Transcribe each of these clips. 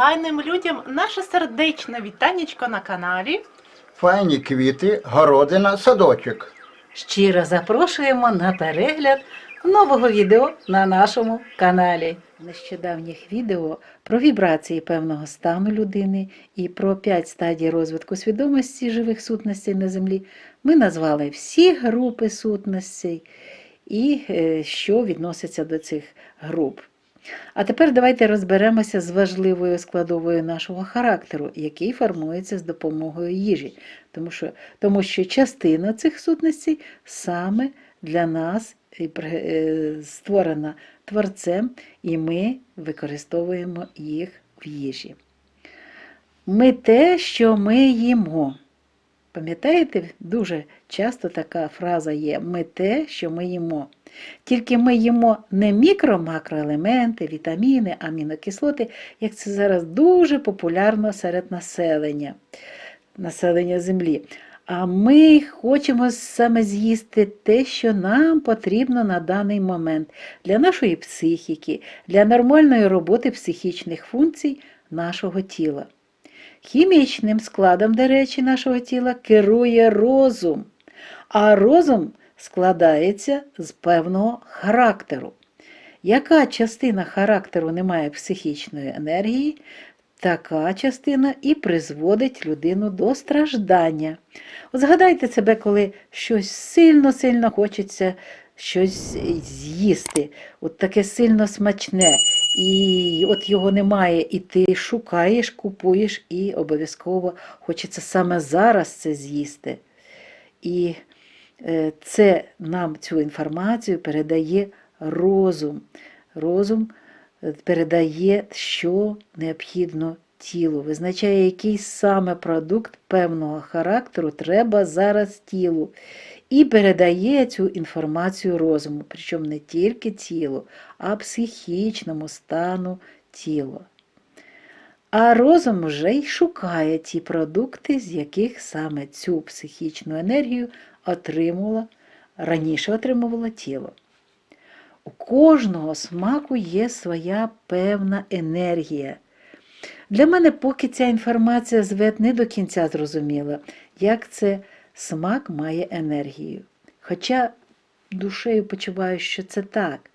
файним людям наше сердечне вітанечко на каналі. Файні квіти, городина, садочок. Щиро запрошуємо на перегляд нового відео на нашому каналі. Нещодавніх відео про вібрації певного стану людини і про п'ять стадій розвитку свідомості живих сутностей на землі ми назвали всі групи сутностей і е, що відноситься до цих груп. А тепер давайте розберемося з важливою складовою нашого характеру, який формується з допомогою їжі, тому що, тому що частина цих сутностей саме для нас при- е, створена Творцем, і ми використовуємо їх в їжі. Ми те, що ми їмо. Пам'ятаєте, дуже часто така фраза є ми те, що ми їмо. Тільки ми їмо не мікро-макроелементи, вітаміни, амінокислоти, як це зараз дуже популярно серед населення, населення Землі. А ми хочемо саме з'їсти те, що нам потрібно на даний момент для нашої психіки, для нормальної роботи психічних функцій нашого тіла. Хімічним складом, до речі, нашого тіла керує розум, а розум складається з певного характеру. Яка частина характеру не має психічної енергії, така частина і призводить людину до страждання. От згадайте себе, коли щось сильно-сильно хочеться щось з'їсти, от таке сильно смачне, і от його немає, і ти шукаєш, купуєш, і обов'язково хочеться саме зараз це з'їсти. І це нам цю інформацію передає розум. Розум е, передає, що необхідно тілу, визначає, який саме продукт певного характеру треба зараз тілу. І передає цю інформацію розуму, причому не тільки тілу, а психічному стану тіла. А розум вже й шукає ті продукти, з яких саме цю психічну енергію отримувала, раніше отримувало тіло. У кожного смаку є своя певна енергія. Для мене поки ця інформація звет не до кінця зрозуміла, як це смак має енергію. Хоча душею почуваю, що це так.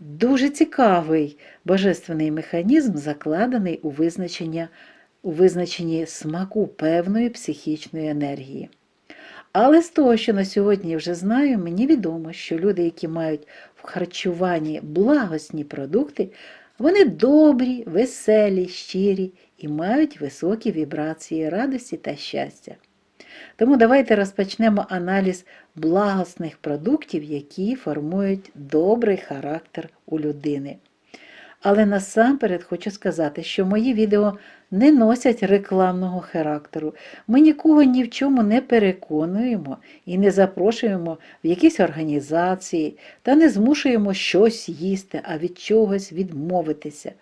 Дуже цікавий божественний механізм, закладений у визначення, у визначенні смаку певної психічної енергії. Але з того, що на сьогодні вже знаю, мені відомо, що люди, які мають в харчуванні благосні продукти, вони добрі, веселі, щирі і мають високі вібрації радості та щастя. Тому давайте розпочнемо аналіз благосних продуктів, які формують добрий характер у людини. Але насамперед хочу сказати, що мої відео не носять рекламного характеру. Ми нікого ні в чому не переконуємо і не запрошуємо в якісь організації та не змушуємо щось їсти, а від чогось відмовитися.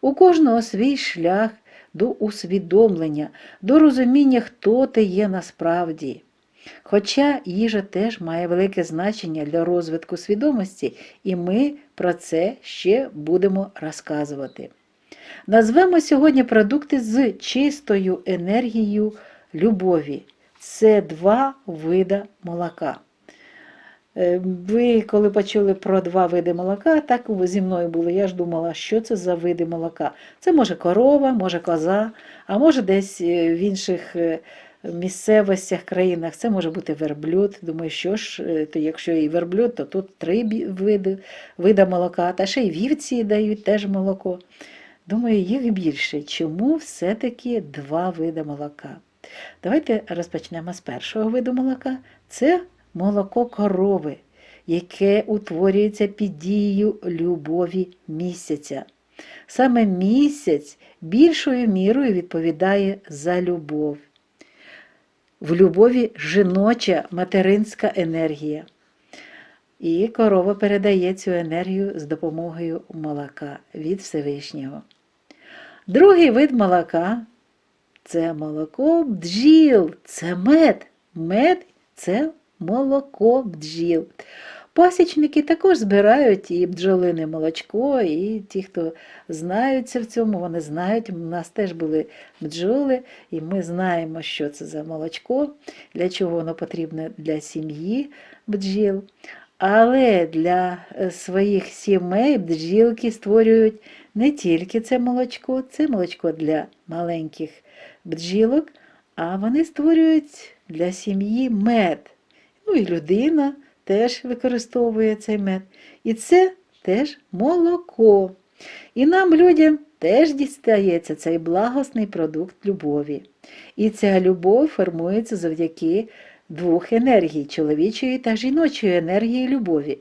У кожного свій шлях до усвідомлення, до розуміння, хто ти є насправді. Хоча їжа теж має велике значення для розвитку свідомості, і ми про це ще будемо розказувати. Назвемо сьогодні продукти з чистою енергією любові. Це два вида молока. Е, Ви, коли почули про два види молока, так зі мною було. Я ж думала, що це за види молока. Це може корова, може коза, а може десь е, в інших е, місцевостях, країнах це може бути верблюд. Думаю, що ж, е, то якщо і верблюд, то тут три види, вида молока, та ще й вівці дають теж молоко. Думаю, їх більше. Чому все-таки два види молока? Давайте розпочнемо з першого виду молока. Це молоко корови, яке утворюється під дією любові місяця. Саме місяць більшою мірою відповідає за любов. В любові жіноча материнська енергія. І корова передає цю енергію з допомогою молока від Всевишнього. Другий вид молока це молоко бджіл, це мед. Мед це молоко бджіл. Пасічники також збирають і бджолине молочко, і ті, хто знаються в цьому, вони знають. У нас теж були бджоли, і ми знаємо, що це за молочко, для чого воно потрібне для сім'ї бджіл. Але для е, своїх сімей бджілки створюють не тільки це молочко, це молочко для маленьких бджілок, а вони створюють для сім'ї мед. Ну і людина теж використовує цей мед. І це теж молоко. І нам, людям, теж дістається цей благосний продукт любові. І ця любов формується завдяки двох енергій чоловічої та жіночої енергії любові.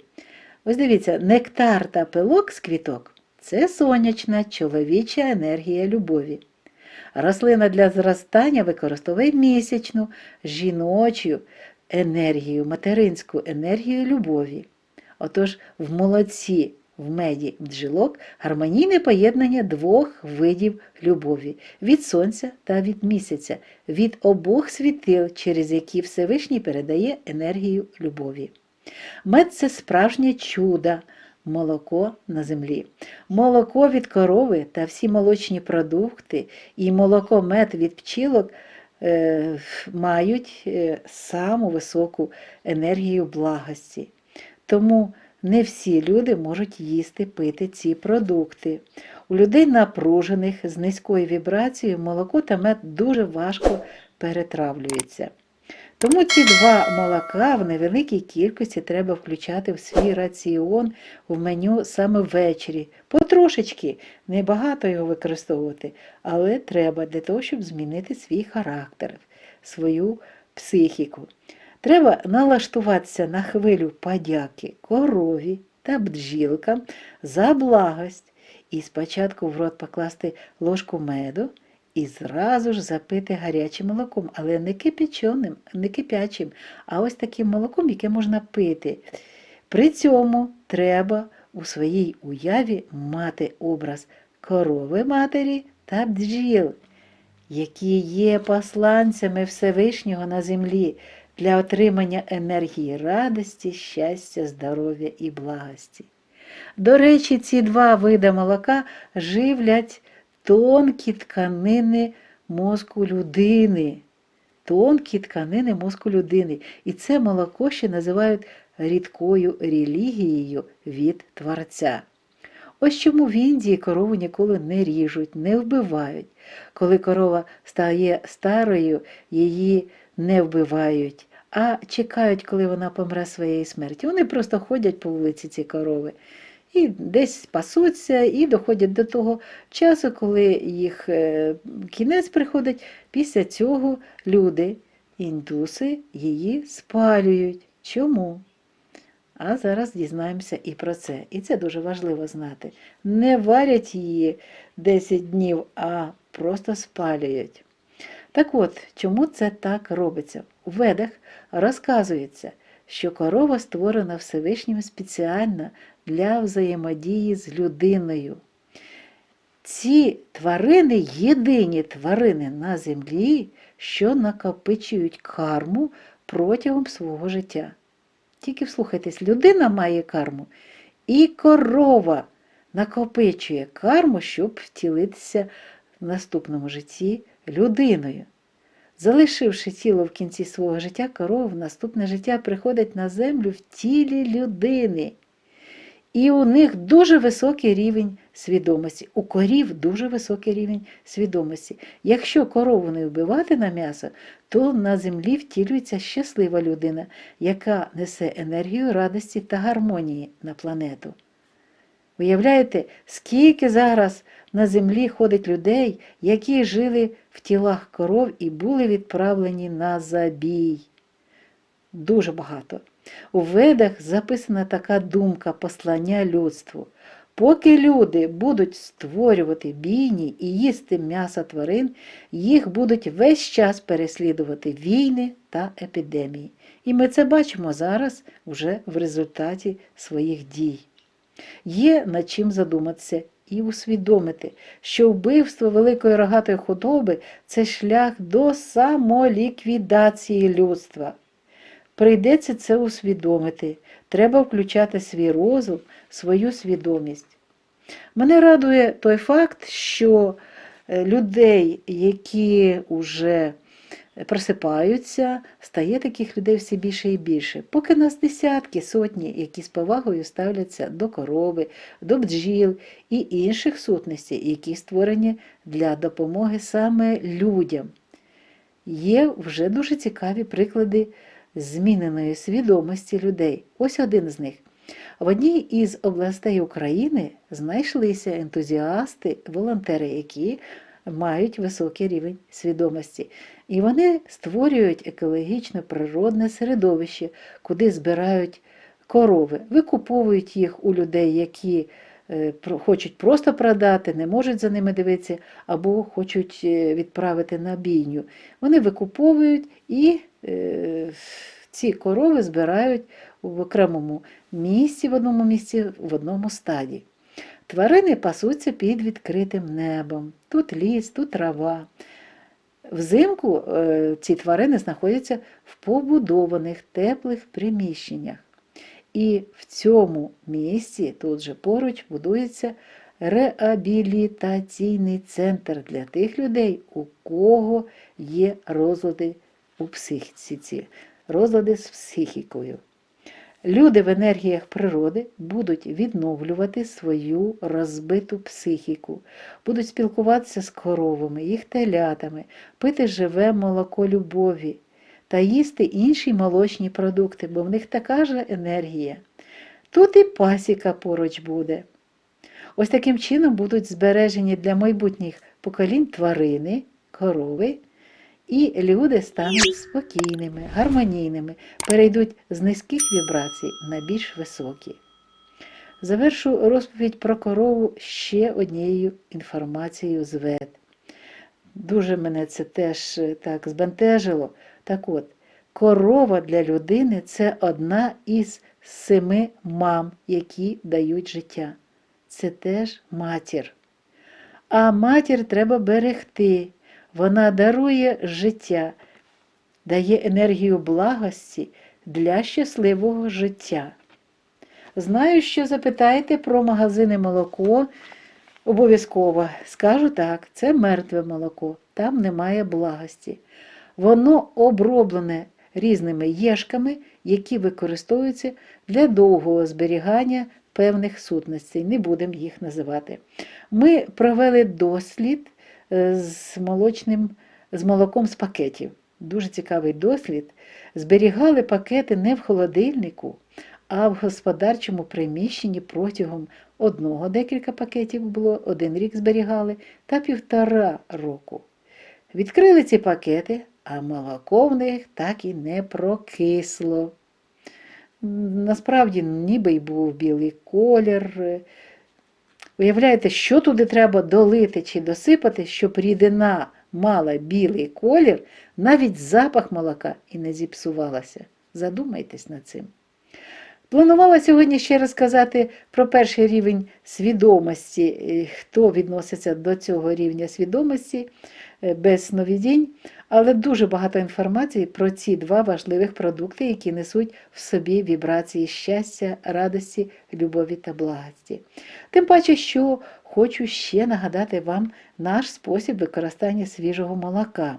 Ось дивіться, нектар та пилок з квіток це сонячна чоловіча енергія любові. Рослина для зростання використовує місячну, жіночу енергію, материнську енергію любові. Отож, в молоці, в меді бджілок гармонійне поєднання двох видів любові від сонця та від місяця, від обох світил, через які Всевишній передає енергію любові. Мед це справжнє чудо, молоко на землі. Молоко від корови та всі молочні продукти і молоко мед від пчілок мають е, саму високу енергію благості. Тому не всі люди можуть їсти, пити ці продукти. У людей напружених з низькою вібрацією молоко та мед дуже важко перетравлюються. Тому ці два молока в невеликій кількості треба включати в свій раціон в меню саме ввечері. Потрошечки, небагато його використовувати, але треба для того, щоб змінити свій характер, свою психіку. Треба налаштуватися на хвилю подяки корові та бджілкам за благость і спочатку в рот покласти ложку меду і зразу ж запити гарячим молоком, але не кипяченим, не кипячим, а ось таким молоком, яке можна пити. При цьому треба у своїй уяві мати образ корови матері та бджіл, які є посланцями Всевишнього на землі для отримання енергії радості, щастя, здоров'я і благості. До речі, ці два види молока живлять тонкі тканини мозку людини. Тонкі тканини мозку людини. І це молоко ще називають рідкою релігією від Творця. Ось чому в Індії корову ніколи не ріжуть, не вбивають. Коли корова стає старою, її не вбивають, а чекають, коли вона помре своєї смерті. Вони просто ходять по вулиці ці корови і десь пасуться, і доходять до того часу, коли їх е, кінець приходить. Після цього люди, індуси, її спалюють. Чому? А зараз дізнаємося і про це. І це дуже важливо знати. Не варять її 10 днів, а просто спалюють. Так от, чому це так робиться? У ведах розказується, що корова створена Всевишнім спеціально для взаємодії з людиною. Ці тварини єдині тварини на землі, що накопичують карму протягом свого життя. Тільки вслухайтесь, людина має карму, і корова накопичує карму, щоб втілитися в наступному житті людиною. Залишивши тіло в кінці свого життя, корова в наступне життя приходить на землю в тілі людини. І у них дуже високий рівень свідомості. У корів дуже високий рівень свідомості. Якщо корову не вбивати на м'ясо, то на землі втілюється щаслива людина, яка несе енергію радості та гармонії на планету. Уявляєте, скільки зараз на землі ходить людей, які жили в тілах коров і були відправлені на забій? Дуже багато. У ведах записана така думка послання людству. Поки люди будуть створювати бійні і їсти м'ясо тварин, їх будуть весь час переслідувати війни та епідемії. І ми це бачимо зараз вже в результаті своїх дій. Є над чим задуматися і усвідомити, що вбивство великої рогатої худоби це шлях до самоліквідації людства. Прийдеться це усвідомити. Треба включати свій розум, свою свідомість. Мене радує той факт, що е, людей, які вже просипаються, стає таких людей все більше і більше. Поки нас десятки, сотні, які з повагою ставляться до корови, до бджіл і інших сутностей, які створені для допомоги саме людям. Є вже дуже цікаві приклади зміненої свідомості людей. Ось один з них. В одній із областей України знайшлися ентузіасти, волонтери, які мають високий рівень свідомості. І вони створюють екологічне природне середовище, куди збирають корови, викуповують їх у людей, які е, хочуть просто продати, не можуть за ними дивитися, або хочуть е, відправити на бійню. Вони викуповують і ці корови збирають в окремому місці, в одному місці, в одному стаді. Тварини пасуться під відкритим небом. Тут ліс, тут трава. Взимку е, ці тварини знаходяться в побудованих теплих приміщеннях. І в цьому місці, тут же поруч, будується реабілітаційний центр для тих людей, у кого є розлади у психіці, розлади з психікою. Люди в енергіях природи будуть відновлювати свою розбиту психіку, будуть спілкуватися з коровами, їх телятами, пити живе молоко любові та їсти інші молочні продукти, бо в них така ж енергія. Тут і пасіка поруч буде. Ось таким чином будуть збережені для майбутніх поколінь тварини, корови, і люди стануть спокійними, гармонійними, перейдуть з низьких вібрацій на більш високі. Завершу розповідь про корову ще однією інформацією з ВЕД. Дуже мене це теж е, так збентежило. Так от, корова для людини це одна із семи мам, які дають життя. Це теж матір. А матір треба берегти. Вона дарує життя, дає енергію благості для щасливого життя. Знаю, що запитаєте про магазини молоко. Обов'язково скажу так, це мертве молоко, там немає благості. Воно оброблене різними єшками, які використовуються для довгого зберігання певних сутностей. Не будемо їх називати. Ми провели дослід з молочним, з молоком з пакетів. Дуже цікавий дослід. Зберігали пакети не в холодильнику, а в господарчому приміщенні протягом одного декілька пакетів було, один рік зберігали та півтора року. Відкрили ці пакети, а молоко в них так і не прокисло. Насправді, ніби й був білий колір. Уявляєте, що туди треба долити чи досипати, щоб рідина мала білий колір, навіть запах молока і не зіпсувалася. Задумайтесь над цим. Планувала сьогодні ще розказати про перший рівень свідомості, е, хто відноситься до цього рівня свідомості е, без сновидінь, але дуже багато інформації про ці два важливих продукти, які несуть в собі вібрації щастя, радості, любові та благості. Тим паче, що хочу ще нагадати вам наш спосіб використання свіжого молока.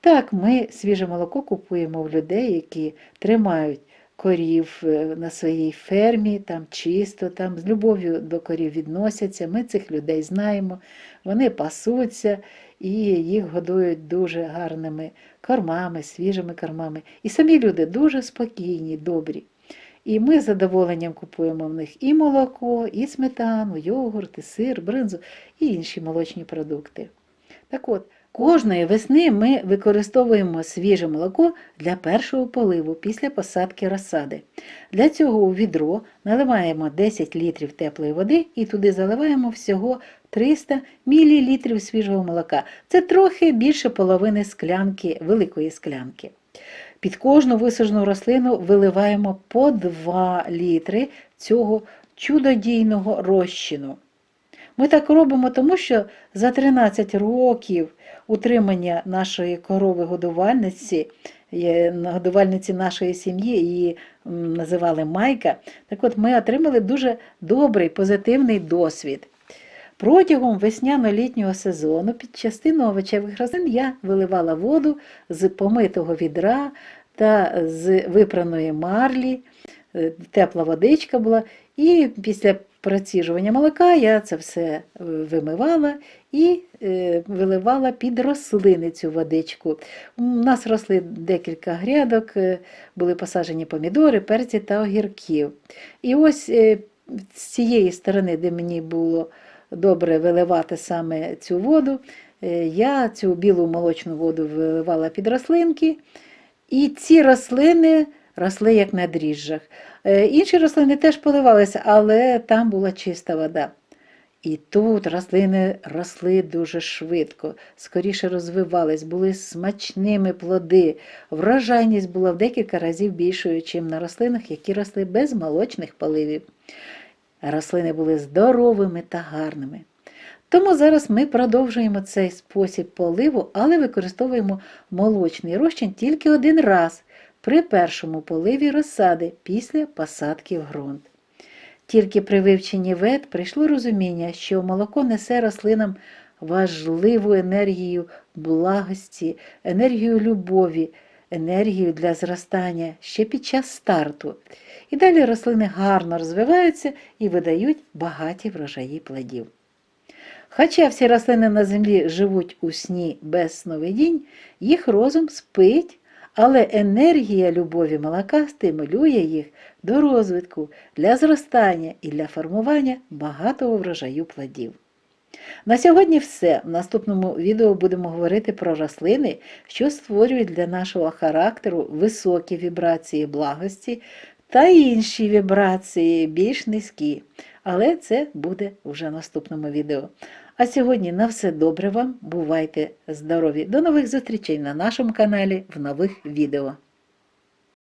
Так, ми свіже молоко купуємо в людей, які тримають корів е, на своїй фермі, там чисто, там з любов'ю до корів відносяться. Ми цих людей знаємо, вони пасуться і їх годують дуже гарними кормами, свіжими кормами. І самі люди дуже спокійні, добрі. І ми з задоволенням купуємо в них і молоко, і сметану, йогурт, і сир, бринзу і інші молочні продукти. Так от, кожної весни ми використовуємо свіже молоко для першого поливу після посадки розсади. Для цього у відро наливаємо 10 літрів теплої води і туди заливаємо всього 300 мл свіжого молока. Це трохи більше половини склянки, великої склянки. Під кожну висажену рослину виливаємо по 2 літри цього чудодійного розчину. Ми так робимо, тому що за 13 років утримання нашої корови-годувальниці годувальниці нашої сім'ї, її називали Майка. Так от ми отримали дуже добрий, позитивний досвід. Протягом весняно-літнього сезону під частину овочевих рослин я виливала воду з помитого відра та з випраної марлі, е, тепла водичка була, і після проціжування молока я це все е, вимивала і е, виливала під рослини цю водичку. У нас росли декілька грядок, е, були посаджені помідори, перці та огірків. І ось з цієї сторони, де мені було добре виливати саме цю воду, я цю білу молочну воду виливала під рослинки, і ці рослини росли як на дріжджах. Е, Інші рослини теж поливалися, але там була чиста вода. І тут рослини росли дуже швидко, скоріше розвивались, були смачними плоди. Врожайність була в декілька разів більшою, ніж на рослинах, які росли без молочних поливів. Рослини були здоровими та гарними. Тому зараз ми продовжуємо цей спосіб поливу, але використовуємо молочний розчин тільки один раз при першому поливі розсади після посадки в ґрунт. Тільки при вивченні вет прийшло розуміння, що молоко несе рослинам важливу енергію благості, енергію любові, енергію для зростання ще під час старту. І далі рослини гарно розвиваються і видають багаті врожаї плодів. Хоча всі рослини на землі живуть у сні без сновидінь, їх розум спить, але енергія любові молока стимулює їх до розвитку, для зростання і для формування багатого врожаю плодів. На сьогодні все. В наступному відео будемо говорити про рослини, що створюють для нашого характеру високі вібрації благості та інші вібрації більш низькі. Але це буде вже в наступному відео. А сьогодні на все добре вам, бувайте здорові! До нових зустрічей на нашому каналі в нових відео.